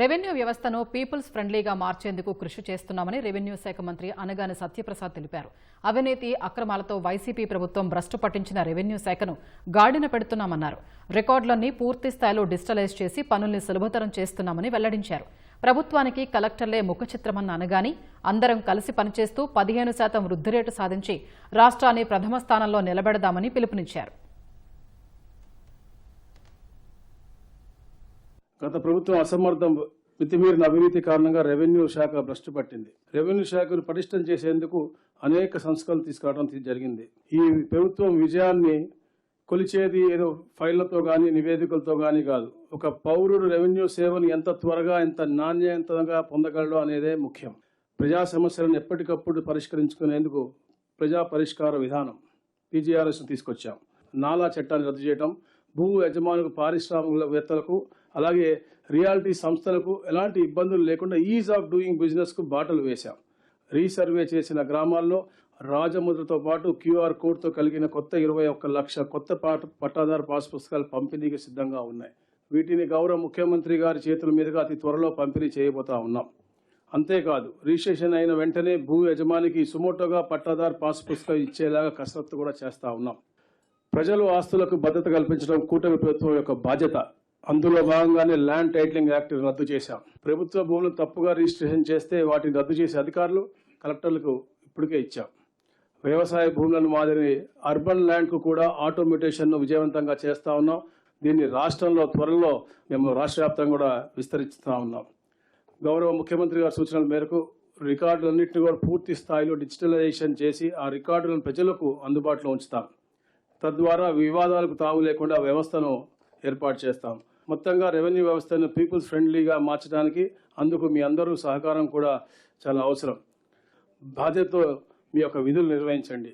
Revenue వ్యవస్థను peoples ఫ్రెండ్లీగా మార్చేందుకు కృషి చేస్తున్నామని రెవెన్యూ శాఖ మంత్రి అనగాని సత్యప్రసాద్ తెలిపారు. అవినీతి అక్రమాలతో వైసీపీ ప్రభుత్వం భ్రష్టు పట్టించిన రెవెన్యూ శాఖను గాడిన పెడుతున్నామన్నారు. రికార్డులన్నీ పూర్తి స్థాయిలో డిజిటలైజ్ చేసి పనుల్ని సులభతరం చేస్తున్నామని వెల్లడించారు. ప్రభుత్వానికి కలెక్టర్లే ముఖచిత్రమన్న అనగాని అందరం కలిసి పనిచేస్తూ పదిహేను శాతం వృద్ధి రేటు సాధించి రాష్ట్రాన్ని ప్రథమ స్థానంలో నిలబెడదామని పిలుపునిచ్చారు. గత ప్రభుత్వం అసమర్థం మితిమీరిన అవినీతి కారణంగా రెవెన్యూ శాఖ భ్రష్టు పట్టింది. రెవెన్యూ శాఖను పటిష్టం చేసేందుకు అనేక సంస్కరణలు తీసుకురావడం జరిగింది. ఈ ప్రభుత్వం విజయాన్ని కొలిచేది ఏదో ఫైళ్ళతో కానీ నివేదికలతో కానీ కాదు. ఒక పౌరుడు రెవెన్యూ సేవను ఎంత త్వరగా ఎంత నాణ్యంతంగా పొందగలడో అనేదే ముఖ్యం. ప్రజా సమస్యలను ఎప్పటికప్పుడు పరిష్కరించుకునేందుకు ప్రజా పరిష్కార విధానం పీజీఆర్ఎస్ను తీసుకొచ్చాం. నాలా చట్టాన్ని రద్దు చేయడం భూ యజమానులకు పారిశ్రామికవేత్తలకు అలాగే రియాలిటీ సంస్థలకు ఎలాంటి ఇబ్బందులు లేకుండా ఈజ్ ఆఫ్ డూయింగ్ బిజినెస్కు బాటలు వేశాం. రీసర్వే చేసిన గ్రామాల్లో రాజముద్రతో పాటు క్యూఆర్ కోడ్తో కలిగిన కొత్త ఇరవై ఒక్క లక్ష కొత్త పాట పట్టాదారు పాస్ పుస్తకాలు పంపిణీకి సిద్ధంగా ఉన్నాయి. వీటిని గౌరవ ముఖ్యమంత్రి గారి చేతుల మీదుగా అతి త్వరలో పంపిణీ చేయబోతా ఉన్నాం. అంతేకాదు రిజిస్ట్రేషన్ అయిన వెంటనే భూ యజమానికి సుమోటోగా పట్టాదారు పాస్ పుస్తకం ఇచ్చేలాగా కసరత్తు కూడా చేస్తా ఉన్నాం. ప్రజలు ఆస్తులకు భద్రత కల్పించడం కూటమి ప్రభుత్వం యొక్క బాధ్యత. అందులో భాగంగానే ల్యాండ్ టైటిలింగ్ యాక్ట్ రద్దు చేశాం. ప్రభుత్వ భూములను తప్పుగా రిజిస్ట్రేషన్ చేస్తే వాటిని రద్దు చేసే అధికారులు కలెక్టర్లకు ఇప్పటికే ఇచ్చాం. వ్యవసాయ భూములను మాదిరి అర్బన్ ల్యాండ్కు కూడా ఆటోమేటేషన్ను విజయవంతంగా చేస్తా ఉన్నాం. దీన్ని రాష్ట్రంలో త్వరలో మేము రాష్ట్ర వ్యాప్తంగా కూడా విస్తరిస్తూ ఉన్నాం. గౌరవ ముఖ్యమంత్రి గారి సూచనల మేరకు రికార్డులన్నింటినీ కూడా పూర్తి స్థాయిలో డిజిటలైజేషన్ చేసి ఆ రికార్డులను ప్రజలకు అందుబాటులో ఉంచుతాం. తద్వారా వివాదాలకు తావు లేకుండా వ్యవస్థను ఏర్పాటు చేస్తాం. మొత్తంగా రెవెన్యూ వ్యవస్థను పీపుల్స్ ఫ్రెండ్లీగా మార్చడానికి అందుకు మీ అందరూ సహకారం కూడా చాలా అవసరం. బాధ్యతతో మీ యొక్క విధులు నిర్వహించండి.